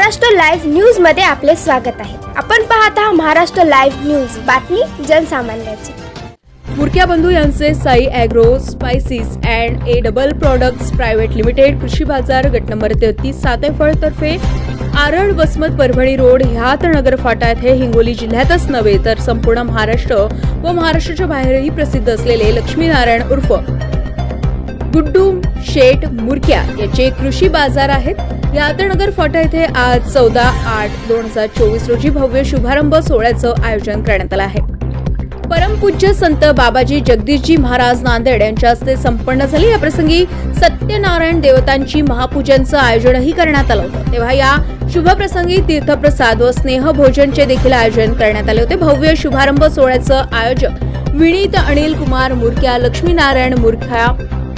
Maharashtra live न्यूजमध्ये आपले स्वागत आहे. आपण पाहत आहात महाराष्ट्र लाईव्ह न्यूज. बातमी जनसामान्याची. मुरक्या बंधू यांचे Sai agro spices and A double products private limited कृषी बाजार गट नंबर तेहतीस सातेफळ तर्फे आरळ वसमत परभणी रोड ह्यात नगर फाटा येथे हिंगोली जिल्ह्यातच नव्हे तर संपूर्ण महाराष्ट्र व महाराष्ट्राच्या बाहेरही प्रसिद्ध असलेले लक्ष्मीनारायण उर्फ गुड्डू शेठ मुरक्या याचे कृषी बाजार आहेत. यात्रनगर फाटा येथे आज चौदा आठ दोन हजार चोवीस रोजी भव्य शुभारंभ सोहळ्याचं आयोजन करण्यात आलं आहे. परमपूज्य संत बाबाजी जगदीशजी महाराज नांदेड यांच्या हस्ते संपन्न झाले. या प्रसंगी सत्यनारायण देवतांची महापूजनचं आयोजनही करण्यात आलं होतं. तेव्हा या शुभप्रसंगी तीर्थप्रसाद व स्नेह भोजनचे देखील आयोजन करण्यात आले होते. भव्य शुभारंभ सोहळ्याचं आयोजक विनीत अनिल कुमार मुरक्या लक्ष्मीनारायण मुरख्या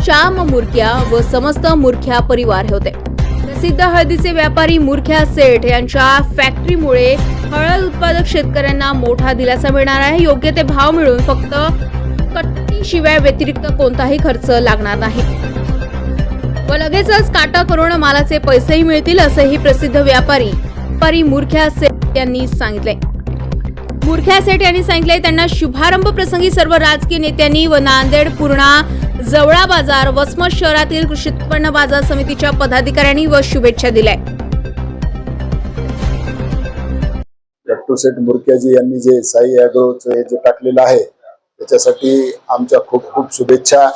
श्याम मुरख्या व समस्त मुरख्या परिवार होते. प्रसिद्ध हळदीचे व्यापारी मुरख्या सेठ यांच्या फॅक्टरीमुळे हळद उत्पादक शेतकऱ्यांना मोठा दिलासा मिळणार आहे. योग्य ते भाव मिळून फक्त कट्टीशिवाय व्यतिरिक्त कोणताही खर्च लागणार नाही. व लगेचच काटा करून मालाचे पैसेही मिळतील असंही प्रसिद्ध व्यापारी व्यापारी मुरख्या सेठ यांनी सांगितले मुरख्या सेठ यांनी सांगितले त्यांना शुभारंभ प्रसंगी सर्व राजकीय नेत्यांनी व नांदेड पूर्णा जवळा बाजार वसमत शहरातील कृषी उत्पन्न बाजार समितीच्या पदाधिकाऱ्यांनी व शुभेच्छा दिल्या. लट्टू सेठ मुरक्याजी यांनी जे साई ॲग्रोचं हे जे टाकलेलं आहे त्याच्यासाठी आमच्या खूप खूप शुभेच्छा.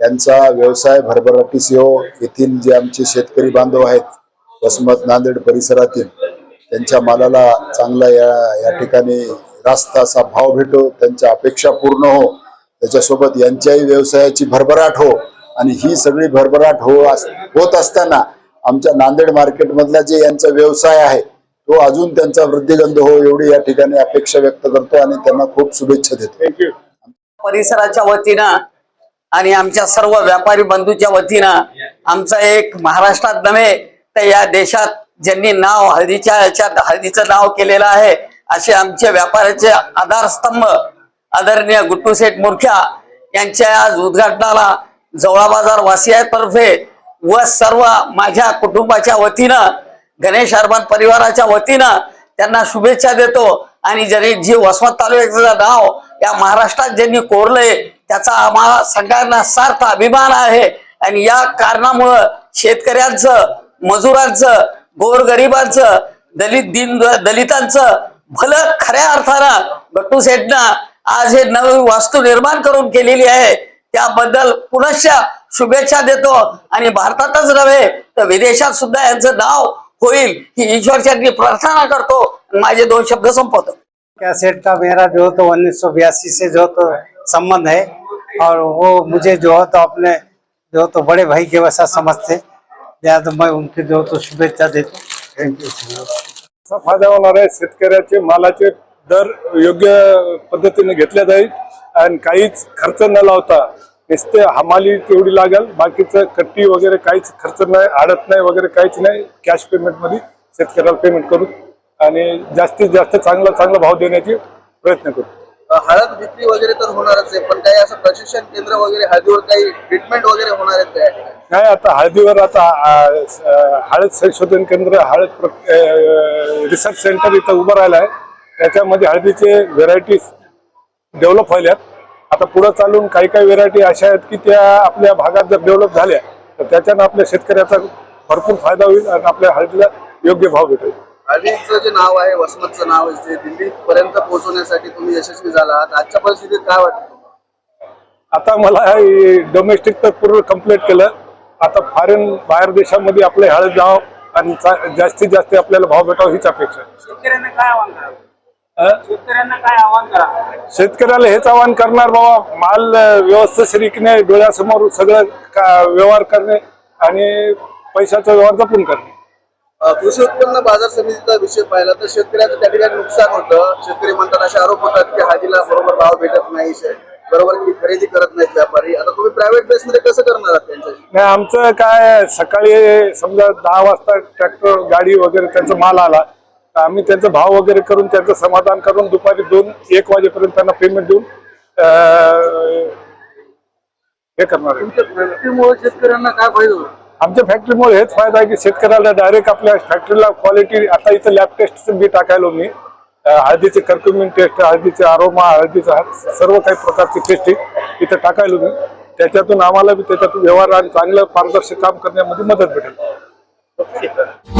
यांचा व्यवसाय भरभराटीस येऊ येथील जे आमचे शेतकरी बांधव आहेत वसमत नांदेड परिसरातील त्यांच्या मालाला चांगला या या ठिकाणी रास्त असा भाव भेटो त्यांच्या अपेक्षा पूर्ण हो. त्याच्यासोबत यांच्याही व्यवसायाची भरभराट हो आणि ही सगळी भरभराट हो होत असताना आमच्या नांदेड मार्केटमधला जे यांचा व्यवसाय आहे तो अजून त्यांचा वृद्धिगंध हो एवढी या ठिकाणी अपेक्षा व्यक्त करतो आणि त्यांना खूप शुभेच्छा देतो. परिसराच्या वतीनं आणि आमच्या सर्व व्यापारी बंधूच्या वतीनं आमचं एक महाराष्ट्रात नव्हे तर या देशात ज्यांनी नाव हळदीच्या याच्यात हळदीचं नाव केलेलं आहे असे आमचे व्यापाऱ्याचे आधारस्तंभ आदरणीय गुट्टू शेठ मुरख्या यांच्या आज उद्घाटनाला जवळा बाजार वासियातर्फे व सर्व माझ्या कुटुंबाच्या वतीनं गणेश अर्बन परिवाराच्या वतीनं त्यांना शुभेच्छा देतो. आणि ज्यांनी जी वसमत तालुक्याचं नाव या महाराष्ट्रात ज्यांनी कोरलंय त्याचा आम्हाला सगळ्यांना सार्थ अभिमान आहे. आणि या कारणामुळं शेतकऱ्यांचं मजुरांचं गोरगरिबांचं दलित दिन दलितांचं भलं खऱ्या अर्थानं गट्टू सेठनं आज हे नवी वास्तू निर्माण करून केलेली आहे. त्याबद्दल पुनश्च शुभेच्छा देतो. आणि भारतातच नव्हे तर विदेशात सुद्धा यांचं नाव होईल ही ईश्वरच्या प्रार्थना करतो. माझे दोन शब्द संपवतो. क्या सेठ का मेरा जो तो उन्नीस सौ बयासी से जो तो संबंध है. और वो मुझे जो है तो अपने जो तो बड़े भाई के वैसा समझते. या तो मैं उनके जो तो शुभेच्छा देता थैंक यू चा फायदा होणार आहे शेतकऱ्याचे मालाचे दर योग्य पद्धतीने घेतले जाईल. आणि काहीच खर्च न लावता नुसते हमाली तेवढी लागेल. बाकीचं कट्टी वगैरे काहीच खर्च नाही आडत नाही वगैरे काहीच नाही. कॅश पेमेंटमध्ये शेतकऱ्याला पेमेंट करू आणि जास्तीत जास्त चांगला चांगला भाव देण्याचे प्रयत्न करू. हळद विक्री वगैरे तर होणारच आहे. पण काही असं प्रशिक्षण केंद्र वगैरे हळदीवर काही ट्रीटमेंट वगैरे होणार आहेत? नाही आता हळदीवर आता हळद संशोधन केंद्र हळद रिसर्च सेंटर इथं उभं राहिलं आहे. त्याच्यामध्ये हळदीचे व्हेरायटीज डेव्हलप व्हायल्यात आता पुढे चालून काही काही व्हेरायटी अशा आहेत की त्या आपल्या भागात जर डेव्हलप झाल्या तर त्याच्यानं आपल्या शेतकऱ्याचा भरपूर फायदा होईल आणि आपल्या हळदीला योग्य भाव भेटेल हळदीचं जे नाव आहे वसमतचं नाव आहे जे दिल्ली पर्यंत पोहोचवण्यासाठी तुम्ही यशस्वी झाला आहात आजच्या परिस्थितीत काय वाटतं आता मला डोमेस्टिक तर पूर्ण कंप्लीट केलं आता फॉरेन बाहेर देशामध्ये आपले हळद जाव आणि जास्तीत जास्त आपल्याला भाव भेटावा हीच अपेक्षा आहे. शेतकऱ्यांना काय आव्हान? शेतकऱ्यांना काय आव्हान करा? शेतकऱ्याला हेच आवाहन करणार बाबा माल व्यवस्थित विकणे डोळ्यासमोर सगळं का- व्यवहार करणे आणि पैशाचा व्यवहार जपून करणे. अं, कृषी उत्पन्न बाजार समितीचा विषय पाहिला तर शेतकऱ्याचं त्या ठिकाणी नुकसान होतं. शेतकरी म्हणतात असे आरोप होतात की हळदीला बरोबर भाव भेटत नाही शे- बरोबर की खरेदी करत नाहीत व्यापारी. आता तुम्ही प्रायव्हेट बेस मध्ये कसं करणार आहात त्यांच्याशी? नाही आमचं काय सकाळी समजा दहा वाजता ट्रॅक्टर गाडी वगैरे त्यांचा माल आला. आम्ही त्यांचा भाव वगैरे करून त्यांचं समाधान करून दुपारी दोन एक वाजेपर्यंत त्यांना पेमेंट देऊन हे करणार आहे. शेतकऱ्यांना काय फायदा होईल? आमच्या फॅक्टरीमुळे हेच फायदा आहे की शेतकऱ्याला डायरेक्ट आपल्या फॅक्टरीला क्वालिटी आता इथं लॅब टेस्ट बी टाकायलो मी. हळदीचे कर्क्युमिन टेस्ट हळदीचे आरोमा हळदीचं सर्व काही प्रकारची टेस्टिंग इथं टाकायलो मी. त्याच्यातून आम्हाला बी त्याच्यातून व्यवहार आणि चांगलं पारदर्शक काम करण्यामध्ये मदत भेटेल.